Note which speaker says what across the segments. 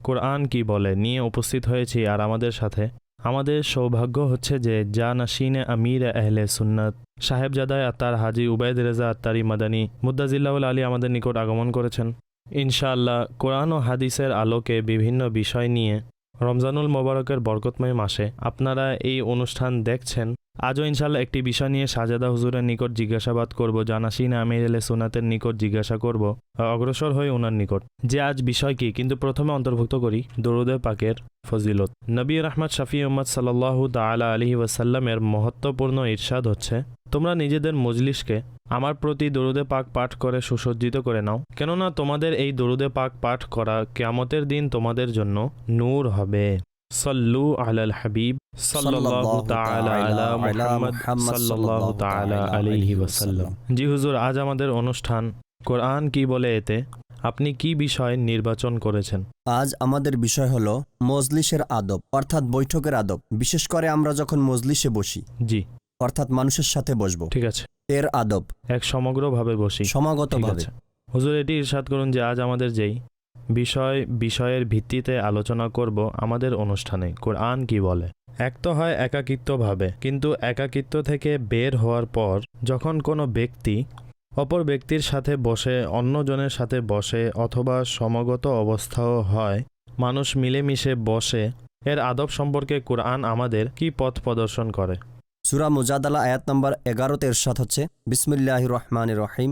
Speaker 1: কোরআন কি বলে? নিয়ে উপস্থিত হয়েছি আর আমাদের সাথে। আমাদের সৌভাগ্য হচ্ছে যে জা নাসিনে আমির আহলে সুন্নাত সাহেবজাদায় আত্মার হাজি উবায়দ রেজা আত্মারি মাদানী মুদাজিল্লাউল আলী আমাদের নিকট আগমন করেছেন। ইনশাআল্লাহ কোরআন ও হাদিসের আলোকে বিভিন্ন বিষয় নিয়ে রমজানুল মোবারকের বরকতময় মাসে আপনারা এই অনুষ্ঠান দেখছেন। আজও ইনশাল্লাহ একটি বিষয় নিয়ে সাজাদা হুজুরের নিকট জিজ্ঞাসাবাদ করব, জানাসিন আমির এলে সোনাতের নিকট জিজ্ঞাসা করব, অগ্রসর হয়ে ওনার নিকট। যে আজ বিষয় কি? কিন্তু প্রথমে অন্তর্ভুক্ত করি দরুদে পাকের ফজিলত। নবী রহমত শফি মোহাম্মদ সাল্লাহ তালা আলহি ওয়াসাল্লামের মহত্বপূর্ণ ইরশাদ হচ্ছে, তোমরা নিজেদের মজলিসকে আমার প্রতি দরুদে পাক পাঠ করে সুসজ্জিত করে নাও। কেননা তোমাদের এই দরুদে পাক পাঠ করা কেয়ামতের দিন তোমাদের জন্য নূর হবে। সল্লু আলাল হাবিব সাল্লাল্লাহু তাআলা আলা মুহাম্মদ সাল্লাল্লাহু তাআলা আলাইহি ওয়াসাল্লাম। জি হুজুর আজ আমাদের অনুষ্ঠান কোরআন কি বলে এতে? আপনি কি বিষয় নির্বাচন করেছেন?
Speaker 2: আজ আমাদের বিষয় হলো মজলিসের আদব অর্থাৎ বৈঠকের আদব। বিশেষ করে আমরা যখন মজলিসে বসি
Speaker 1: জি।
Speaker 2: অর্থাৎ মানুষের সাথে বসবো
Speaker 1: ঠিক আছে।
Speaker 2: এর আদব।
Speaker 1: এক সমগ্রভাবে বসি।
Speaker 2: সমাগতভাবে।
Speaker 1: হুজুর এটি ইরশাদ করুন যে আজ আমাদের যেই বিষয় বিষয়ের ভিত্তিতে আলোচনা করব আমাদের অনুষ্ঠানে। কোরআন কি বলে? এক তো হয় একাকিত্বভাবে, কিন্তু একাকিত্ব থেকে বের হওয়ার পর যখন কোনো ব্যক্তি অপর ব্যক্তির সাথে বসে, অন্যজনের সাথে বসে অথবা সমগত অবস্থাও হয়, মানুষ মিলেমিশে বসে, এর আদব সম্পর্কে কোরআন আমাদের কি পথ প্রদর্শন করে?
Speaker 2: সুরা মুজাদালা আয়াত নম্বর এগারোতে এরশাদ হচ্ছে বিসমিল্লাহ রহমান রহিম।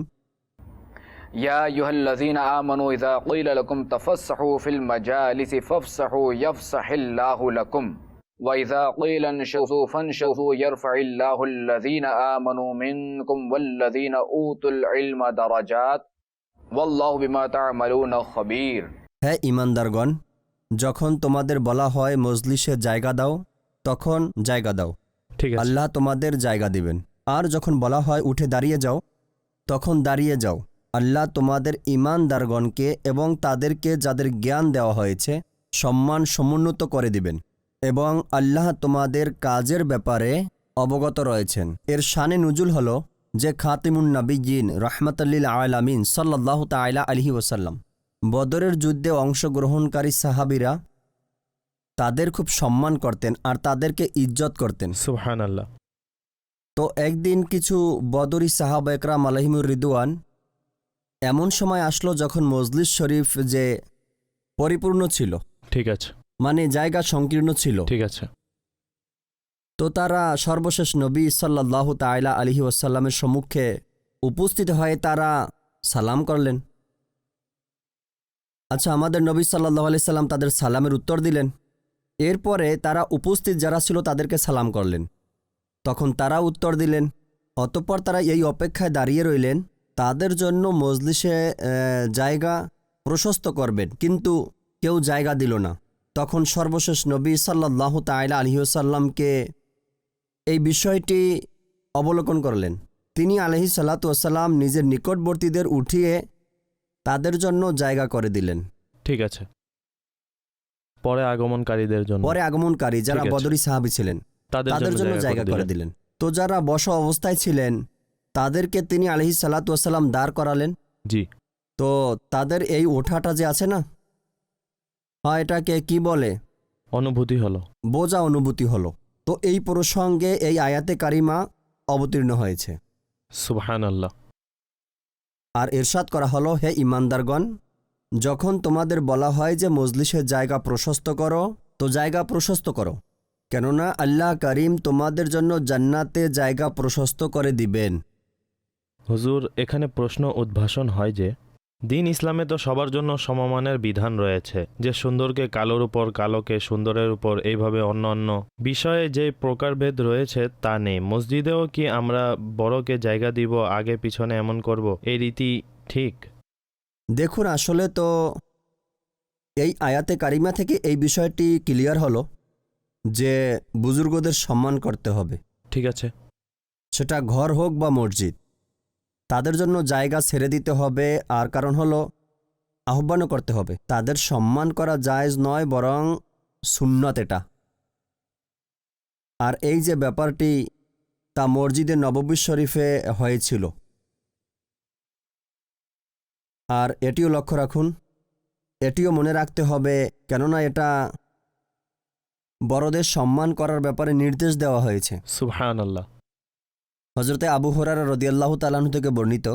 Speaker 3: ইয়া ইউহাল্লাযীন আমানু ইযা ক্বিলা লাকুম তাফাসহু ফিল মাজালিসি ফাফসাহু ইয়াফসাহিল্লাহু লাকুম। ওয়া ইযা ক্বিলা ইনশুযু ফানশুযু ইয়ারফা'িল্লাহু আল্লাযীনা আমানু মিনকুম ওয়াল্লাযীনা উতুল ইলমা দারাজাত ওয়াল্লাহু বিমা তা'মালুনা খাবীর
Speaker 2: হে ইমানদারগণ যখন তোমাদের বলা হয় মজলিসে জায়গা দাও তখন জায়গা দাও।
Speaker 1: ঠিক
Speaker 2: আল্লাহ তোমাদের জায়গা দিবেন। আর যখন বলা হয় উঠে দাঁড়িয়ে যাও তখন দাঁড়িয়ে যাও। আল্লাহ তোমাদের ইমানদারগণকে এবং তাদেরকে যাদের জ্ঞান দেওয়া হয়েছে সম্মান সমুন্নত করে দিবেন এবং আল্লাহ তোমাদের কাজের ব্যাপারে অবগত রয়েছেন। এর শানে নুজুল হল যে খাতিমুন নবীন রহমতুল্লিল আলামিন সাল্লাহ তাইলা আলহি ওসাল্লাম বদরের যুদ্ধে অংশগ্রহণকারী সাহাবিরা তাদের খুব সম্মান করতেন আর তাদেরকে ইজ্জত করতেন।
Speaker 1: সুবহান আল্লাহ
Speaker 2: তো একদিন কিছু বদরি সাহাব একরাম আলহিমুর রিদুয়ান এমন সময় আসলো যখন মজলিস শরীফ যে পরিপূর্ণ ছিল।
Speaker 1: ঠিক আছে।
Speaker 2: মানে জায়গা সংকীর্ণ ছিল।
Speaker 1: ঠিক আছে।
Speaker 2: তো তারা সর্বশেষ নবী সাল্লাহ তাইলা আলহি ওয়াসাল্লামের সম্মুখে উপস্থিত হয়ে তারা সালাম করলেন। আচ্ছা আমাদের নবী সাল্লাহ আলি সাল্লাম তাদের সালামের উত্তর দিলেন। এরপরে তারা উপস্থিত যারা ছিল তাদেরকে সালাম করলেন। তখন তারা উত্তর দিলেন অতঃপর তারা এই অপেক্ষায় দাঁড়িয়ে রইলেন তাদের জন্য মজলিসে জায়গা প্রশস্ত করবেন। কিন্তু কেউ জায়গা দিল না। তখন সর্বশেষ নবী সাল্লাহ তাইলা আলহিউসাল্লামকে এই বিষয়টি অবলোকন করলেন। তিনি আলহি সাল্লাতুয়াসাল্লাম নিজের নিকটবর্তীদের উঠিয়ে তাদের জন্য জায়গা করে দিলেন।
Speaker 1: ঠিক আছে। পরে আগমনকারীদের জন্য।
Speaker 2: পরে আগমনকারী যারা বদরি সাহাবি ছিলেন তাদের জন্য জায়গা করে দিলেন। তো যারা বসা অবস্থায় ছিলেন তাদেরকে তিনি আলহি সাল্লাতুয়াসাল্লাম দাঁড় করালেন।
Speaker 1: জি।
Speaker 2: তো তাদের এই ওঠাটা যে আছে না হ্যাঁ এটাকে কি বলে?
Speaker 1: অনুভূতি হলো।
Speaker 2: বোঝা অনুভূতি হলো। তো এই প্রসঙ্গে এই আয়াতে কারিমা অবতীর্ণ হয়েছে।
Speaker 1: সুবহান আল্লাহ
Speaker 2: আর এরশাদ করা হলো হে ইমানদারগণ যখন তোমাদের বলা হয় যে মজলিসের জায়গা প্রশস্ত করো তো জায়গা প্রশস্ত করো। কেননা আল্লাহ করিম তোমাদের জন্য জান্নাতে জায়গা প্রশস্ত করে দিবেন।
Speaker 1: হুজুর এখানে প্রশ্ন উদ্ভাসন হয় যে দিন ইসলামে তো সবার জন্য সমমানের বিধান রয়েছে যে সুন্দরকে কালোর উপর কালোকে সুন্দরের উপর এইভাবে অন্য অন্য বিষয়ে যে প্রকারভেদ রয়েছে তা নেই। মসজিদেও কি আমরা বড়কে জায়গা দিব আগে পিছনে এমন করব এই রীতি ঠিক?
Speaker 2: দেখুন আসলে তো এই আয়াতে কারিমা থেকে এই বিষয়টি ক্লিয়ার হলো যে বুজুর্গদের সম্মান করতে হবে।
Speaker 1: ঠিক আছে।
Speaker 2: সেটা ঘর হোক বা মসজিদ তাদের জন্য জায়গা ছেড়ে দিতে হবে, আর কারণ হলো আহ্বানও করতে হবে। তাদের সম্মান করা জায়েজ নয়, বরং সুন্নত এটা। আর এই যে ব্যাপারটি তা মসজিদে নববী শরীফে হয়েছিল। আর এটিও লক্ষ্য রাখুন, এটিও মনে রাখতে হবে, কেননা এটা বড়দের সম্মান করার ব্যাপারে নির্দেশ দেওয়া হয়েছে।
Speaker 1: সুবহান আল্লাহ
Speaker 2: হজরতে আবু হরার রদিয়াল্লাহ তালাহু থেকে বর্ণিত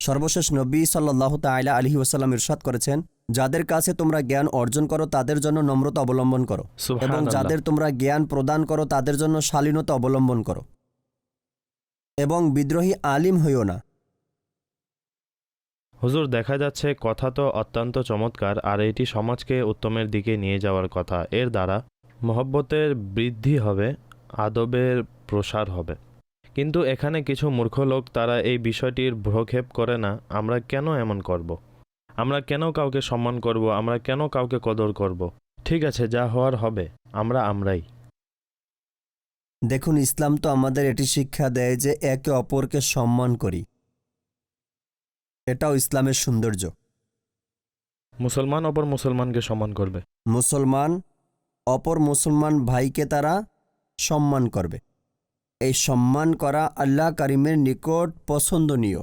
Speaker 2: সর্বশেষ নবী সাল্লাহ তাইলা আলহি ওসাল্লাম ইরশাদ করেছেন যাদের কাছে তোমরা জ্ঞান অর্জন করো তাদের জন্য নম্রতা অবলম্বন করো এবং যাদের তোমরা জ্ঞান প্রদান করো তাদের জন্য শালীনতা অবলম্বন করো এবং বিদ্রোহী আলিম হইও না।
Speaker 1: হুজুর দেখা যাচ্ছে কথা তো অত্যন্ত চমৎকার আর এটি সমাজকে উত্তমের দিকে নিয়ে যাওয়ার কথা। এর দ্বারা মহব্বতের বৃদ্ধি হবে আদবের প্রসার হবে। কিন্তু এখানে কিছু মূর্খ লোক তারা এই বিষয়টির ভ্রক্ষেপ করে না আমরা কেন এমন করব। আমরা কেন কাউকে সম্মান করব? আমরা কেন কাউকে কদর করব। ঠিক আছে যা হওয়ার হবে আমরা আমরাই।
Speaker 2: দেখুন ইসলাম তো আমাদের এটি শিক্ষা দেয় যে একে অপরকে সম্মান করি। এটাও ইসলামের সৌন্দর্য।
Speaker 1: মুসলমান অপর মুসলমানকে সম্মান করবে।
Speaker 2: মুসলমান অপর মুসলমান ভাইকে তারা সম্মান করবে। এই সম্মান করা আল্লাহ কারিমের নিকট পছন্দনীয়।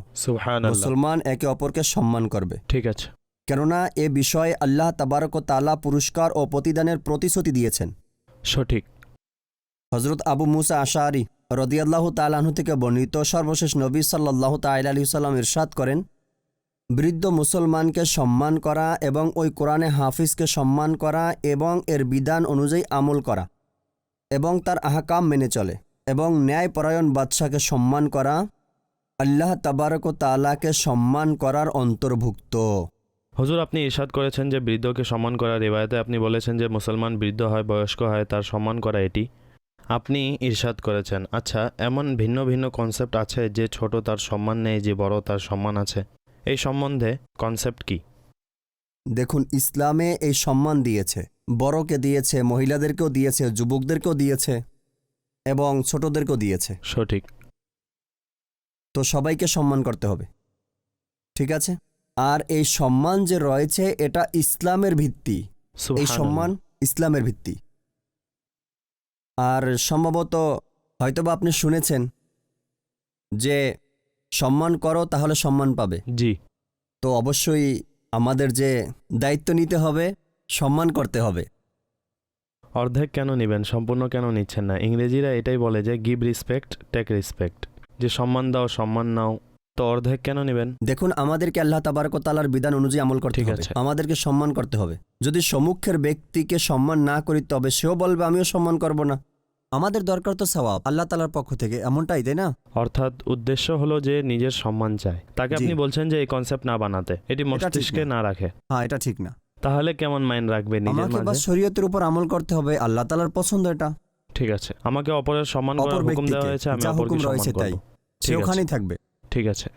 Speaker 2: মুসলমান একে অপরকে সম্মান করবে।
Speaker 1: ঠিক আছে।
Speaker 2: কেননা এ বিষয়ে আল্লাহ তাবারক তালা পুরস্কার ও প্রতিদানের প্রতিশ্রুতি দিয়েছেন।
Speaker 1: সঠিক।
Speaker 2: হজরত আবু মুসা আশারি রদিয়াল্লাহ তালাহু থেকে বর্ণিত সর্বশেষ নবী সাল্লাহ তাইল আলী সাল্লাম ইরশাদ করেন বৃদ্ধ মুসলমানকে সম্মান করা এবং ওই কোরআনে হাফিজকে সম্মান করা এবং এর বিধান অনুযায়ী আমল করা এবং তার আহকাম মেনে চলে। এবং ন্যায়পরায়ণ বাদশাকে সম্মান করা আল্লাহ তাবারক তালাকে সম্মান করার অন্তর্ভুক্ত।
Speaker 1: হুজুর আপনি ইরশাদ করেছেন যে বৃদ্ধকে সম্মান করা রেবায়তে আপনি বলেছেন যে মুসলমান বৃদ্ধ হয় বয়স্ক হয় তার সম্মান করা এটি। আপনি ইরশাদ করেছেন। আচ্ছা এমন ভিন্ন ভিন্ন কনসেপ্ট আছে যে ছোট তার সম্মান নেই যে বড় তার সম্মান আছে। এই সম্বন্ধে কনসেপ্ট কি?
Speaker 2: দেখুন ইসলামে এই সম্মান দিয়েছে। বড়কে দিয়েছে মহিলাদেরকেও দিয়েছে যুবকদেরকেও দিয়েছে। এবং ছোটদেরকেও দিয়েছে।
Speaker 1: সঠিক।
Speaker 2: তো সবাইকে সম্মান করতে হবে। ঠিক আছে? আর এই সম্মান যে রয়েছে এটা ইসলামের ভিত্তি। এই সম্মান ইসলামের ভিত্তি। আর সম্ভবত হয়তোবা আপনি শুনেছেন যে সম্মান করো তাহলে সম্মান পাবে।
Speaker 1: জি।
Speaker 2: তো অবশ্যই আমাদের যে দায়িত্ব নিতে হবে সম্মান করতে হবে।
Speaker 1: অর্ধেক কেন নেবেন সম্পূর্ণ কেন নিচ্ছেন না? ইংরেজিরা এটাই বলে যে গিভ রেসপেক্ট টেক রেসপেক্ট যে সম্মান দাও সম্মান নাও। তো অর্ধেক কেন নেবেন?
Speaker 2: দেখুন আমাদেরকে আল্লাহ তাবারকতালার বিধান অনুযায়ী আমল করতে হবে। আমাদেরকে সম্মান করতে হবে। যদি সম্মুখের ব্যক্তিকে সম্মান না করি তবে সেও বলবে আমিও সম্মান করব না। আমাদের দরকার তো সওয়াব আল্লাহ তালার পক্ষ থেকে। এমনটাই তাই না?
Speaker 1: অর্থাৎ উদ্দেশ্য হলো যে নিজের সম্মান চায় তাকে আপনি বলছেন যে এই কনসেপ্ট না বানাতে। এটি মস্তিষ্কে।
Speaker 2: না
Speaker 1: রাখে।
Speaker 2: হ্যাঁ এটা ঠিক না।
Speaker 1: তাহলে কেমন মাইন্ড রাখবে নিজের
Speaker 2: আমাকে বা
Speaker 1: মাঝে
Speaker 2: শরীয়তের উপর আমল করতে হবে আল্লাহ তালার পছন্দ এটা।
Speaker 1: ঠিক আছে আমাকে অপরের সম্মান
Speaker 2: অপর
Speaker 1: করার হুকুম দেওয়া
Speaker 2: ব্যক্তিকে
Speaker 1: হয়েছে আমি
Speaker 2: যা
Speaker 1: অপরকে
Speaker 2: হুকুম
Speaker 1: সম্মান করব।
Speaker 2: সে
Speaker 1: ঠিক আছে।
Speaker 2: ওখানেই থাকবে।
Speaker 1: ঠিক আছে।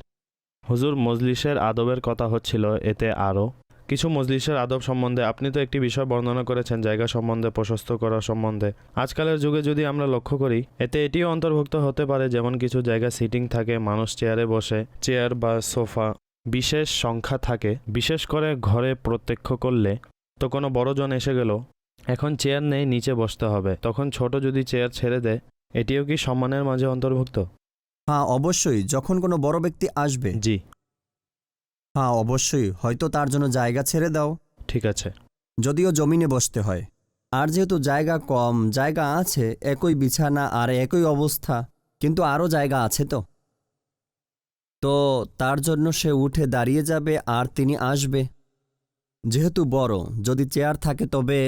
Speaker 1: হুজুর মজলিসের আদবের কথা হচ্ছিল এতে আরও। কিছু মজলিসের আদব সম্বন্ধে আপনি তো একটি বিষয় বর্ণনা করেছেন জায়গা সম্বন্ধে প্রশস্ত করা সম্বন্ধে। আজকালের যুগে যদি আমরা লক্ষ্য করি এতে এটিও অন্তর্ভুক্ত হতে পারে যেমন কিছু জায়গা সিটিং থাকে মানুষ চেয়ারে বসে চেয়ার বা সোফা বিশেষ সংখ্যা থাকে। বিশেষ করে ঘরে প্রত্যক্ষ করলে তো কোনো বড়জন এসে গেল। এখন চেয়ার নেই নিচে বসতে হবে। তখন ছোট যদি চেয়ার ছেড়ে দেয় এটিও কি সম্মানের মাঝে অন্তর্ভুক্ত?
Speaker 2: হ্যাঁ অবশ্যই। যখন কোনো বড় ব্যক্তি আসবে।
Speaker 1: জি।
Speaker 2: হ্যাঁ অবশ্যই। হয়তো তার জন্য জায়গা ছেড়ে দাও।
Speaker 1: ঠিক আছে।
Speaker 2: যদিও জমিনে বসতে হয়। আর যেহেতু জায়গা কম জায়গা আছে একই বিছানা আর একই অবস্থা কিন্তু আরও জায়গা আছে তো। তো তার জন্য সে উঠে দাঁড়িয়ে যাবে আর তিনি আসবে। যেহেতু বড় যদি চেয়ার থাকে তবে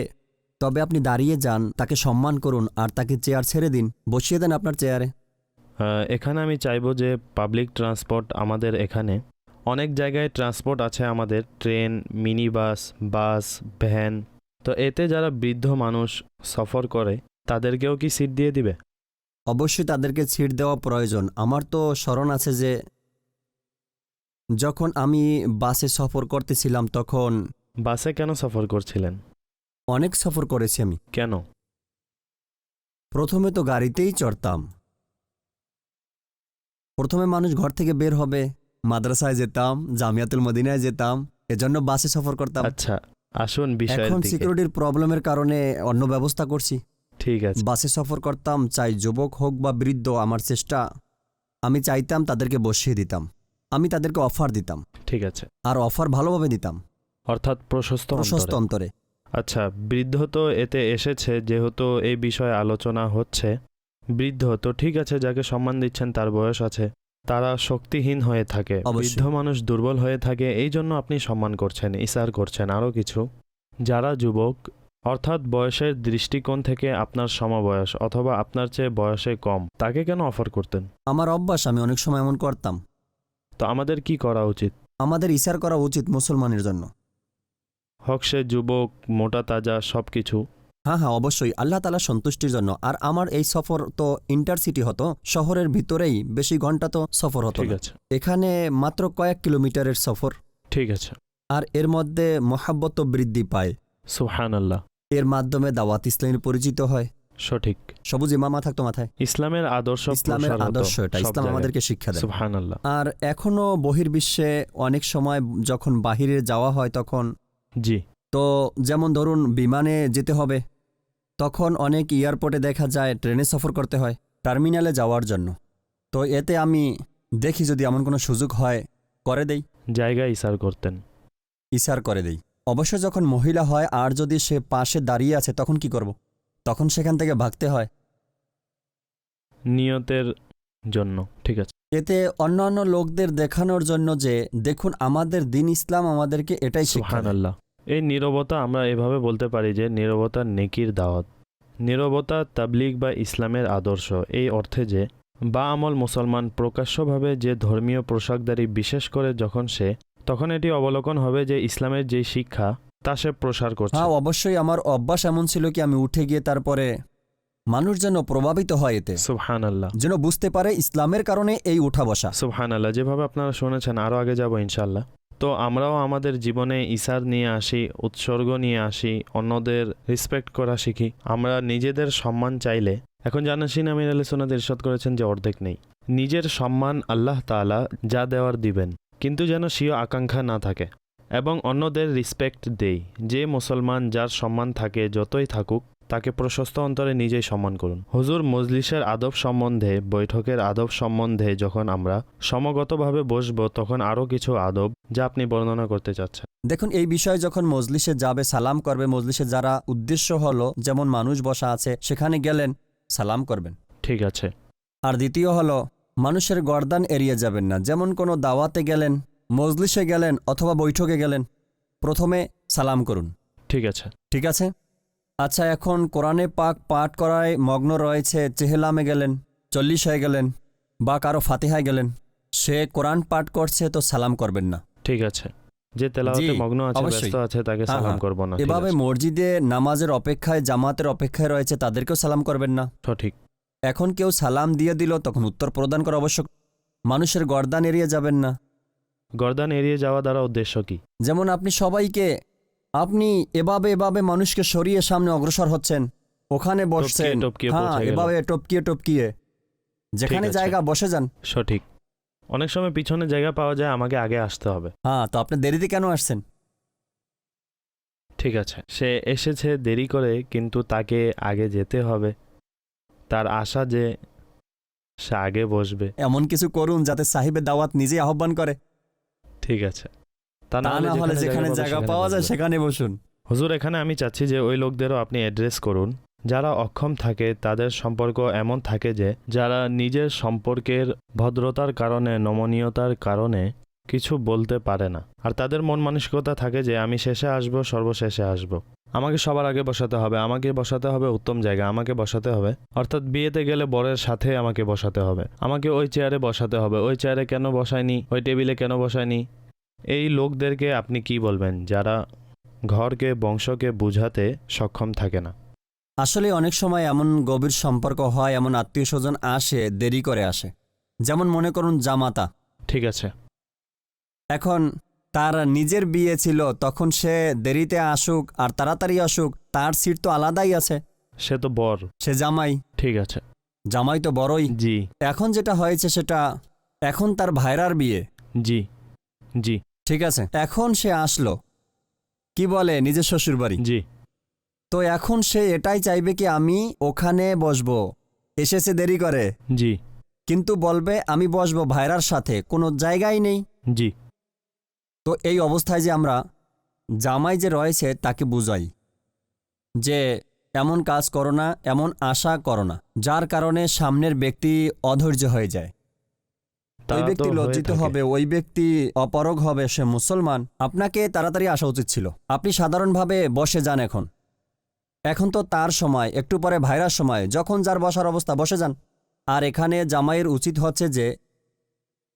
Speaker 2: তবে আপনি দাঁড়িয়ে যান তাকে সম্মান করুন আর তাকে চেয়ার ছেড়ে দিন। বসিয়ে দেন আপনার চেয়ারে।
Speaker 1: এখানে আমি চাইব যে পাবলিক ট্রান্সপোর্ট আমাদের এখানে অনেক জায়গায় ট্রান্সপোর্ট আছে আমাদের train mini bus bus van. তো এতে যারা বৃদ্ধ মানুষ সফর করে তাদেরকেও কি সিট দিয়ে দিবে?
Speaker 2: অবশ্যই তাদেরকে ছিট দেওয়া প্রয়োজন। আমার তো স্মরণ আছে যে যখন আমি বাসে সফর করতেছিলাম তখন
Speaker 1: বাসে কেন সফর করছিলেন?
Speaker 2: অনেক সফর করেছি আমি।
Speaker 1: কেন?
Speaker 2: প্রথমে তো গাড়িতেই চড়তাম। প্রথমে মানুষ ঘর থেকে বের হবে মাদ্রাসায় যেতাম জামিয়াতুল মদিনায় যেতাম এজন্য বাসে সফর করতাম।
Speaker 1: আচ্ছা আসুন বিষয়ের
Speaker 2: এখন
Speaker 1: দিকে।
Speaker 2: সিকিউরিটির প্রবলেমের কারণে অন্য ব্যবস্থা করছি।
Speaker 1: ঠিক আছে।
Speaker 2: বাসে সফর করতাম চাই যুবক হোক বা বৃদ্ধ আমার চেষ্টা আমি চাইতাম তাদেরকে বসিয়ে দিতাম। আমি তাদেরকে অফার দিতাম।
Speaker 1: ঠিক আছে।
Speaker 2: আর অফার ভালোভাবে দিতাম।
Speaker 1: অর্থাৎ প্রশস্ত
Speaker 2: প্রশস্ত
Speaker 1: অন্তরে।
Speaker 2: অন্তরে
Speaker 1: আচ্ছা বৃদ্ধ তো এতে এসেছে যেহেতু এই বিষয়ে আলোচনা হচ্ছে। বৃদ্ধ তো ঠিক আছে যাকে সম্মান দিচ্ছেন তার বয়স আছে। তারা শক্তিহীন হয়ে থাকে।
Speaker 2: অবশ্যই।
Speaker 1: বৃদ্ধ মানুষ দুর্বল হয়ে থাকে এই জন্য আপনি সম্মান করছেন ইসার করছেন আরও কিছু। যারা যুবক অর্থাৎ বয়সের দৃষ্টিকোণ থেকে আপনার সমবয়স অথবা আপনার চেয়ে বয়সে কম তাকে কেন অফার করতেন?
Speaker 2: আমার অভ্যাস আমি অনেক সময় এমন করতাম।
Speaker 1: তো আমাদের কি করা উচিত?
Speaker 2: আমাদের ইশার করা উচিত মুসলমানের জন্য।
Speaker 1: হোক সে যুবক মোটা তাজা সব কিছু
Speaker 2: হ্যাঁ হ্যাঁ অবশ্যই। আল্লাহ তালা সন্তুষ্টির জন্য। আর আমার এই সফর তো ইন্টারসিটি হতো শহরের ভিতরেই বেশি ঘণ্টা তো সফর হতো
Speaker 1: ঠিক আছে।
Speaker 2: এখানে মাত্র কয়েক কিলোমিটারের সফর।
Speaker 1: ঠিক আছে।
Speaker 2: আর এর মধ্যে মহাব্বত বৃদ্ধি পায়।
Speaker 1: সুহান আল্লাহ
Speaker 2: এর মাধ্যমে দাওয়াত ইসলামের পরিচিত হয়।
Speaker 1: সঠিক।
Speaker 2: সবুজ ইমামা থাকতো মাথায়।
Speaker 1: ইসলামের আদর্শ
Speaker 2: ইসলামের আদর্শ এটা ইসলাম আমাদেরকে শিক্ষা দেয়।
Speaker 1: সুহান আল্লাহ
Speaker 2: আর এখনও বহির্বিশ্বে অনেক সময় যখন বাহিরে যাওয়া হয় তখন
Speaker 1: জি।
Speaker 2: তো যেমন ধরুন বিমানে যেতে হবে তখন অনেক এয়ারপোর্টে দেখা যায় ট্রেনে সফর করতে হয় টার্মিনালে যাওয়ার জন্য। তো এতে আমি দেখি যদি এমন কোনো সুযোগ হয় করে দেই।
Speaker 1: জায়গা ইসার করতেন।
Speaker 2: ইশার করে দেই। অবশ্য যখন মহিলা হয় আর যদি সে পাশে দাঁড়িয়ে আছে তখন কি করব। তখন সেখান থেকে ভাগতে হয়।
Speaker 1: নিয়তের জন্য ঠিক আছে।
Speaker 2: এতে অন্যান্য লোকদের দেখানোর জন্য যে দেখুন আমাদের দিন ইসলাম আমাদেরকে এটাই শিক্ষা
Speaker 1: আল্লাহ এই নীরবতা আমরা এভাবে বলতে পারি যে নীরবতা নেকির দাওয়াত। নীরবতা তাবলিগ বা ইসলামের আদর্শ। এই অর্থে যে বা আমল মুসলমান প্রকাশ্যভাবে যে ধর্মীয় পোশাকদারি বিশেষ করে যখন সে তখন এটি অবলোকন হবে যে ইসলামের যে শিক্ষা তা সে প্রসার করছে।
Speaker 2: হ্যাঁ অবশ্যই আমার অভ্যাস এমন ছিল কি আমি উঠে গিয়ে তারপরে মানুষ যেন প্রভাবিত হয় এতে।
Speaker 1: সুবহান আল্লাহ
Speaker 2: যেন বুঝতে পারে ইসলামের কারণে এই উঠা বসা।
Speaker 1: সুবহান আল্লাহ যেভাবে আপনারা শুনেছেন আরও আগে যাব ইনশাল্লাহ তো আমরাও আমাদের জীবনে ইসার নিয়ে আসি উৎসর্গ নিয়ে আসি অন্যদের রেসপেক্ট করা শিখি। আমরা নিজেদের সম্মান চাইলে এখন জানাসিন আমির আলী সোনাদ ইরশাদ করেছেন যে অর্ধেক নেই। নিজের সম্মান আল্লাহ তাআলা যা দেওয়ার দিবেন কিন্তু যেন স্বীয় আকাঙ্ক্ষা না থাকে। এবং অন্যদের রেসপেক্ট দেই। যে মুসলমান যার সম্মান থাকে যতই থাকুক তাকে প্রশস্ত অন্তরে নিজেই সম্মান করুন। হুজুর মজলিসের আদব সম্বন্ধে বৈঠকের আদব সম্বন্ধে যখন আমরা সমগতভাবে বসবো তখন আরও কিছু আদব যা আপনি বর্ণনা করতে চাচ্ছেন।
Speaker 2: দেখুন এই বিষয়ে যখন মজলিসে যাবে সালাম করবে মজলিসে যারা উদ্দেশ্য হলো যেমন মানুষ বসা আছে সেখানে গেলেন সালাম করবেন।
Speaker 1: ঠিক আছে।
Speaker 2: আর দ্বিতীয় হলো মানুষের গর্দান এড়িয়ে যাবেন না। যেমন কোনো দাওয়াতে গেলেন মজলিসে গেলেন অথবা বৈঠকে গেলেন প্রথমে সালাম করুন।
Speaker 1: ঠিক আছে।
Speaker 2: ঠিক আছে? আচ্ছা এখন কোরআনে পাক পাঠ করায় মগ্ন রয়েছে চেহেলামে গেলেন চল্লিশ হয়ে গেলেন বা কারও ফাতেহায় গেলেন। সে কোরআন পাঠ করছে তো সালাম করবেন না।
Speaker 1: ঠিক আছে। যে তেলাওয়াতে মগ্ন আছে
Speaker 2: অবশ্যই।
Speaker 1: ব্যস্ত আছে তাকে
Speaker 2: হ্যাঁ,
Speaker 1: সালাম
Speaker 2: হ্যাঁ।
Speaker 1: করব না
Speaker 2: এভাবে মসজিদে নামাজের অপেক্ষায় জামাতের অপেক্ষায় রয়েছে তাদেরকেও সালাম করবেন না।
Speaker 1: সঠিক।
Speaker 2: এখন কেউ সালাম দিয়ে দিল তখন উত্তর প্রদান করা আবশ্যক। মানুষের গর্দান এড়িয়ে যাবেন না।
Speaker 1: গর্দান এড়িয়ে যাওয়া দ্বারা উদ্দেশ্য কি?
Speaker 2: যেমন আপনি সবাইকে আপনি এভাবে এভাবে মানুষকে সরিয়ে সামনে অগ্রসর হচ্ছেন ওখানে বসছেন।
Speaker 1: টপকিয়ে
Speaker 2: হ্যাঁ
Speaker 1: পৌঁছে গেল।
Speaker 2: এভাবে টপকিয়ে টপকিয়ে। যেখানে
Speaker 1: আছে।
Speaker 2: জায়গা বসে যান।
Speaker 1: সঠিক। অনেক সময় পিছনে জায়গা পাওয়া যায় আমাকে আগে আসতে হবে।
Speaker 2: হ্যাঁ তো আপনি দেরিতে কেন আসছেন?
Speaker 1: ঠিক আছে। সে এসেছে দেরি করে কিন্তু তাকে আগে যেতে হবে। তার আশা যে সে আগে বসবে।
Speaker 2: এমন কিছু করুন যাতে সাহিবের দাওয়াত নিজেই আহ্বান করে।
Speaker 1: ঠিক আছে।
Speaker 2: তা না হলে যেখানে জায়গা পাওয়া যায়। সেখানে বসুন।
Speaker 1: হুজুর এখানে আমি চাচ্ছি যে ওই লোকদেরও আপনি অ্যাড্রেস করুন। যারা অক্ষম থাকে তাদের সম্পর্ক এমন থাকে যে যারা নিজের সম্পর্কের ভদ্রতার কারণে নমনীয়তার কারণে কিছু বলতে পারে না। আর তাদের মন মানসিকতা থাকে যে আমি শেষে আসব সর্বশেষে আসব। আমাকে সবার আগে বসাতে হবে আমাকে বসাতে হবে উত্তম জায়গা আমাকে বসাতে হবে। অর্থাৎ বিয়েতে গেলে বরের সাথে আমাকে বসাতে হবে। আমাকে ওই চেয়ারে বসাতে হবে। ওই চেয়ারে কেন বসায়নি? ওই টেবিলে কেন বসায়নি? এই লোকদেরকে আপনি কি বলবেন? যারা ঘরকে বংশকে বুঝাতে সক্ষম থাকে না।
Speaker 2: আসলে অনেক সময় এমন গভীর সম্পর্ক হয় এমন আত্মীয় স্বজন আসে দেরি করে আসে। যেমন মনে করুন জামাতা।
Speaker 1: ঠিক আছে।
Speaker 2: এখন তার নিজের বিয়ে ছিল তখন সে দেরিতে আসুক আর তাড়াতাড়ি আসুক তার সিট তো আলাদাই আছে।
Speaker 1: সে তো বর।
Speaker 2: সে জামাই।
Speaker 1: ঠিক আছে।
Speaker 2: জামাই তো বড়ই।
Speaker 1: জি।
Speaker 2: এখন যেটা হয়েছে সেটা এখন তার ভাইরার বিয়ে।
Speaker 1: জি। জি।
Speaker 2: ঠিক আছে? এখন সে আসলো। কি বলে? নিজের শ্বশুর বাড়ি
Speaker 1: জি।
Speaker 2: তো এখন সে এটাই চাইবে কি আমি ওখানে বসবো। এসেছে দেরি করে।
Speaker 1: জি।
Speaker 2: কিন্তু বলবে আমি বসবো ভাইরার সাথে। কোনো জায়গাই নেই।
Speaker 1: জি।
Speaker 2: তো এই অবস্থায় যে আমরা জামাই যে রয়েছে তাকে বুঝাই যে এমন কাজ করো না এমন আশা করো না যার কারণে সামনের ব্যক্তি অধৈর্য হয়ে যায়। ওই ব্যক্তি লজ্জিত হবে ওই ব্যক্তি অপরগ হবে সে মুসলমান। আপনাকে তাড়াতাড়ি আসা উচিত ছিল। আপনি সাধারণভাবে বসে যান এখন। এখন তো তার সময় একটু পরে ভাইরার সময়। যখন যার বসার অবস্থা বসে যান। আর এখানে জামাইয়ের উচিত হচ্ছে যে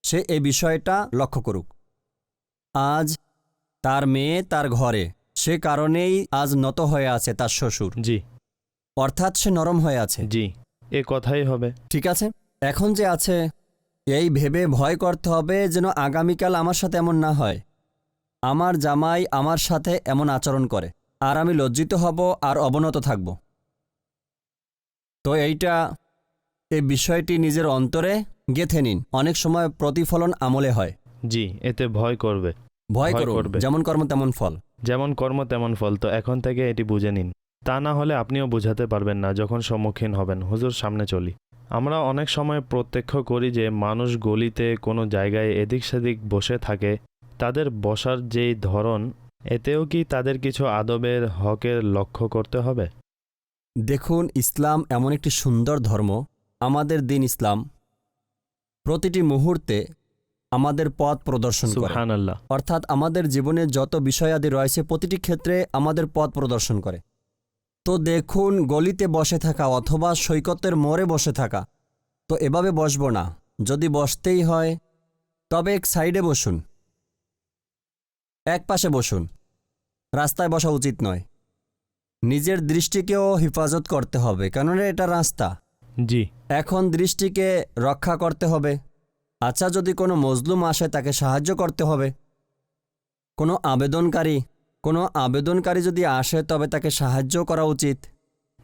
Speaker 2: সে এই বিষয়টা লক্ষ্য করুক। আজ তার মেয়ে তার ঘরে। সে কারণেই আজ নত হয়ে আছে তার শ্বশুর।
Speaker 1: জি।
Speaker 2: অর্থাৎ সে নরম হয়ে আছে।
Speaker 1: জি। এ কথাই হবে।
Speaker 2: ঠিক আছে? এখন যে আছে এই ভেবে ভয় করতে হবে যেন আগামীকাল আমার সাথে এমন না হয়। আমার জামাই আমার সাথে এমন আচরণ করে। আর আমি লজ্জিত হব আর অবনত থাকব। তো এইটা এই বিষয়টি নিজের অন্তরে গেথে নিন। অনেক সময় প্রতিফলন আমলে হয়।
Speaker 1: জি এতে ভয় করবে।
Speaker 2: ভয়
Speaker 1: করবে।
Speaker 2: যেমন কর্ম তেমন ফল।
Speaker 1: যেমন কর্ম তেমন ফল। তো এখন থেকে এটি বুঝে নিন। তা না হলে আপনিও বুঝাতে পারবেন না যখন সম্মুখীন হবেন। হুজুর সামনে চলি। আমরা অনেক সময় প্রত্যক্ষ করি যে মানুষ গলিতে কোনো জায়গায় এদিক সেদিক বসে থাকে তাদের বসার যেই ধরন এতেও কি তাদের কিছু আদবের হকের লক্ষ্য করতে হবে?
Speaker 2: দেখুন ইসলাম এমন একটি সুন্দর ধর্ম আমাদের দিন ইসলাম। প্রতিটি মুহূর্তে আমাদের পথ প্রদর্শন করে। অর্থাৎ আমাদের জীবনে যত বিষয়াদি রয়েছে প্রতিটি ক্ষেত্রে আমাদের পথ প্রদর্শন করে। তো দেখুন গলিতে বসে থাকা অথবা সৈকতের মোড়ে বসে থাকা। তো এভাবে বসবো না। যদি বসতেই হয় তবে এক সাইডে বসুন। এক পাশে বসুন। রাস্তায় বসা উচিত নয়। নিজের দৃষ্টিকেও হেফাজত করতে হবে কেননা এটা রাস্তা।
Speaker 1: জি।
Speaker 2: এখন দৃষ্টিকে রক্ষা করতে হবে। আচ্ছা যদি কোনো মজলুম আসে তাকে সাহায্য করতে হবে। কোনো আবেদনকারী কোনো আবেদনকারী যদি আসে তবে তাকে সাহায্য করা উচিত।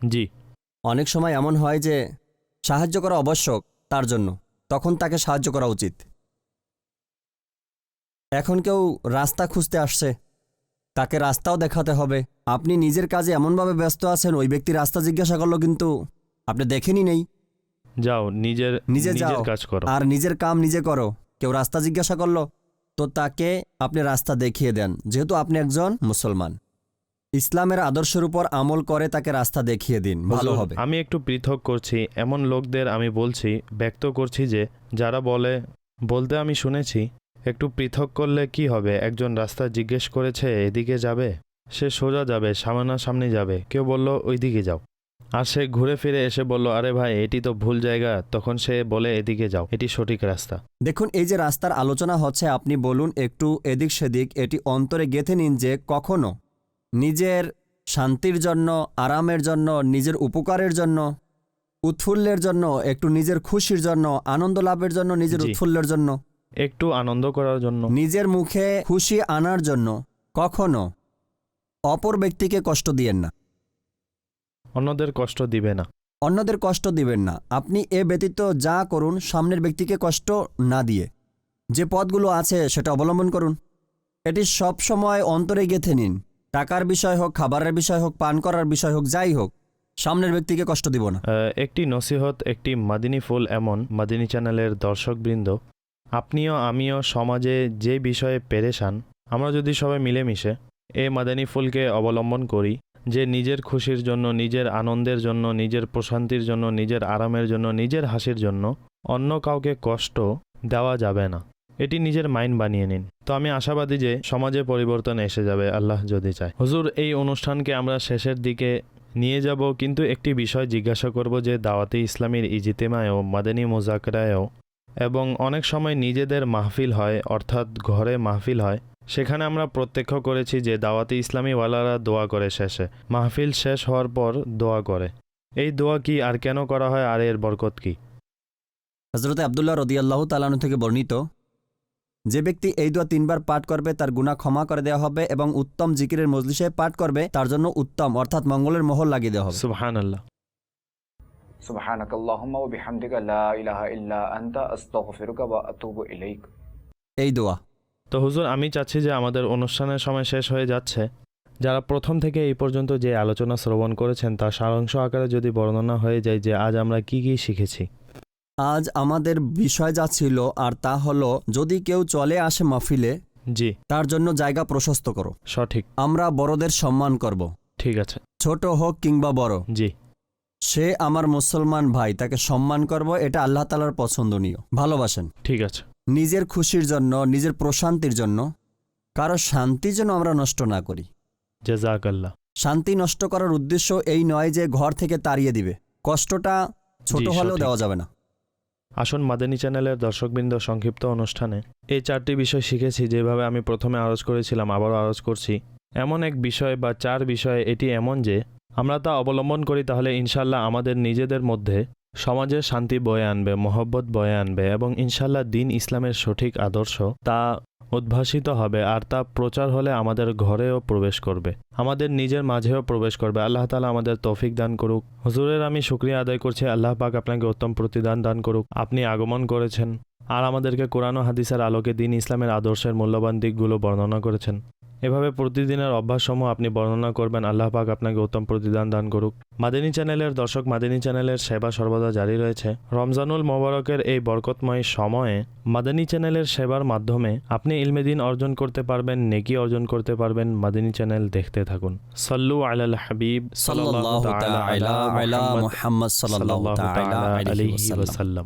Speaker 1: জি।
Speaker 2: অনেক সময় এমন হয় যে সাহায্য করা আবশ্যক তার জন্য তখন তাকে সাহায্য করা উচিত। এখন কেউ রাস্তা খুঁজতে আসছে তাকে রাস্তাও দেখাতে হবে। আপনি নিজের কাজে এমনভাবে ব্যস্ত আছেন ওই ব্যক্তি রাস্তা জিজ্ঞাসা করল কিন্তু আপনি দেখেনি নেই।
Speaker 1: যাও নিজের
Speaker 2: নিজে যাও।
Speaker 1: কাজ করো।
Speaker 2: আর নিজের কাম নিজে করো। কেউ রাস্তা জিজ্ঞাসা করল তো তাকে আপনি রাস্তা দেখিয়ে দেন যেহেতু আপনি একজন মুসলমান। ইসলামের আদর্শের উপর আমল করে তাকে রাস্তা দেখিয়ে দিন ভালো হবে।
Speaker 1: আমি একটু পৃথক করছি এমন লোকদের আমি বলছি ব্যক্ত করছি যে যারা বলে বলতে আমি শুনেছি একটু পৃথক করলে কি হবে? একজন রাস্তা জিজ্ঞেস করেছে এদিকে যাবে? সে সোজা যাবে সামনাসামনি যাবে। কেউ বলল ওইদিকে যাও। আর সে ঘুরে ফিরে এসে বলল আরে ভাই এটি তো ভুল জায়গা। তখন সে বলে এদিকে যাও এটি সঠিক রাস্তা।
Speaker 2: দেখুন এই যে রাস্তার আলোচনা হচ্ছে আপনি বলুন একটু এদিক সেদিক এটি অন্তরে গেঁথে নিন যে কখনো নিজের শান্তির জন্য আরামের জন্য নিজের উপকারের জন্য উৎফুল্লের জন্য একটু নিজের খুশির জন্য আনন্দ লাভের জন্য নিজের। উৎফুল্লের জন্য
Speaker 1: একটু আনন্দ করার জন্য।
Speaker 2: নিজের মুখে খুশি আনার জন্য কখনো অপর ব্যক্তিকে কষ্ট দিয়েন না।
Speaker 1: অন্যদের কষ্ট দিবে না।
Speaker 2: অন্যদের কষ্ট দিবেন না। আপনি এ ব্যতীত যা করুন সামনের ব্যক্তিকে কষ্ট না দিয়ে। যে পথগুলো আছে সেটা অবলম্বন করুন। এটি সব সময় অন্তরে গেঁথে নিন। টাকার বিষয় হোক খাবারের বিষয় হোক পান করার বিষয় হোক যাই হোক সামনের ব্যক্তিকে কষ্ট দিব না।
Speaker 1: একটি নসিহত একটি মাদিনী ফুল এমন মাদিনী চ্যানেলের দর্শকবৃন্দ আপনিও আমিও সমাজে যে বিষয়ে পেরেশান আমরা যদি সবাই মিলেমিশে এ মাদানী ফুলকে অবলম্বন করি যে নিজের খুশির জন্য, নিজের আনন্দের জন্য, নিজের প্রশান্তির জন্য, নিজের আরামের জন্য, নিজের হাসির জন্য অন্য কাউকে কষ্ট দেওয়া যাবে না। এটি নিজের মাইন্ড বানিয়ে নিন। তো আমি আশাবাদী যে সমাজে পরিবর্তন এসে যাবে, আল্লাহ যদি চায়। হুজুর, এই অনুষ্ঠানকে আমরা শেষের দিকে নিয়ে যাব, কিন্তু একটি বিষয় জিজ্ঞাসা করব যে দাওয়াতে ইসলামীর ইজিতেমায়ও, মাদানী মোজাকরায়ও এবং অনেক সময় নিজেদের মাহফিল হয়, অর্থাৎ ঘরে মাহফিল হয় সেখানে আমরা প্রত্যক্ষ করেছি যে দাওয়াতে ইসলামীওয়ালারা দোয়া করে শেষে মাহফিল শেষ হওয়ার পর দোয়া করে এই দোয়া কি আর কেন করা হয় আর এর বরকত কি
Speaker 2: হজরত আবদুল্লাহ রদিয়াল্লাহ তালানু থেকে বর্ণিত যে ব্যক্তি এই দোয়া তিনবার পাঠ করবে তার গুনাহ ক্ষমা করে দেওয়া হবে এবং উত্তম জিকিরের মজলিসে পাঠ করবে তার জন্য উত্তম অর্থাৎ মঙ্গলের মোহর লাগিয়ে দেওয়া হবে
Speaker 1: সুবহান আল্লাহ
Speaker 3: سبحانك اللهم وبحمدك لا إله إلا أنت أستغفرك وأتوب إليك
Speaker 2: এই দোয়া
Speaker 1: তো হুজুর আমি চাচ্ছি যে আমাদের অনুষ্ঠানের সময় শেষ হয়ে যাচ্ছে। যারা প্রথম থেকে এই পর্যন্ত যে আলোচনা শ্রবণ করেছেন তার সারাংশ আকারে যদি বর্ণনা হয়ে যায় যে আজ আমরা কি কি শিখেছি।
Speaker 2: আজ আমাদের বিষয় যা ছিল আর তা হলো যদি কেউ চলে আসে মাহফিলে
Speaker 1: জি।
Speaker 2: তার জন্য জায়গা প্রশস্ত করো।
Speaker 1: সঠিক।
Speaker 2: আমরা বড়দের সম্মান করব।
Speaker 1: ঠিক আছে।
Speaker 2: ছোট হোক কিংবা বড়।
Speaker 1: জি।
Speaker 2: সে আমার মুসলমান ভাই তাকে সম্মান করব এটা আল্লাহ তালার পছন্দনীয়। ভালোবাসেন।
Speaker 1: ঠিক আছে।
Speaker 2: নিজের খুশির জন্য নিজের প্রশান্তির জন্য কারও শান্তি যেন আমরা নষ্ট না করি।
Speaker 1: জাজাক আল্লাহ
Speaker 2: শান্তি নষ্ট করার উদ্দেশ্য এই নয় যে ঘর থেকে তাড়িয়ে দিবে। কষ্টটা ছোট হলেও দেওয়া যাবে না।
Speaker 1: আসুন মাদানী চ্যানেলের দর্শকবৃন্দ সংক্ষিপ্ত অনুষ্ঠানে এই চারটি বিষয় শিখেছি যেভাবে আমি প্রথমে আরজ করেছিলাম আবারও আরজ করছি। এমন এক বিষয় বা চার বিষয় এটি এমন যে আমরা তা অবলম্বন করি তাহলে ইনশাল্লাহ আমাদের নিজেদের মধ্যে সমাজে শান্তি বয়ে আনবে, মহব্বত বয়ে আনবে এবং ইনশাল্লাহ দিন ইসলামের সঠিক আদর্শ তা উদ্ভাসিত হবে আর তা প্রচার হলে আমাদের ঘরেও প্রবেশ করবে। আমাদের নিজের মাঝেও প্রবেশ করবে। আল্লাহ তালা আমাদের তৌফিক দান করুক। হুজুরের আমি শুক্রিয়া আদায় করছি। আল্লাহ পাক আপনাকে উত্তম প্রতিদান দান করুক। আপনি আগমন করেছেন। আর আমাদেরকে কোরআন ও হাদিসের আলোকে দিন ইসলামের আদর্শের মূল্যবান দিকগুলো বর্ণনা করেছেন। এভাবে প্রতিদিনের অভ্যাসসমূহ আপনি বর্ণনা করবেন আল্লাহ পাক আপনাকে উত্তম প্রতিদান দান করুক। মাদিনী চ্যানেলের দর্শক মাদিনী চ্যানেলের সেবা সর্বদা জারি রয়েছে। রমজানুল মোবারকের এই বরকতময় সময়ে মাদানী চ্যানেলের সেবার মাধ্যমে আপনি ইলমেদিন অর্জন করতে পারবেন নেকি অর্জন করতে পারবেন। মাদিনী চ্যানেল দেখতে থাকুন। সল্লু আলাল হাবিব
Speaker 2: সাল্লাল্লাহু তাআলা আলা মুহাম্মদ সাল্লাল্লাহু তাআলা আলাইহি
Speaker 1: ওয়াসাল্লাম।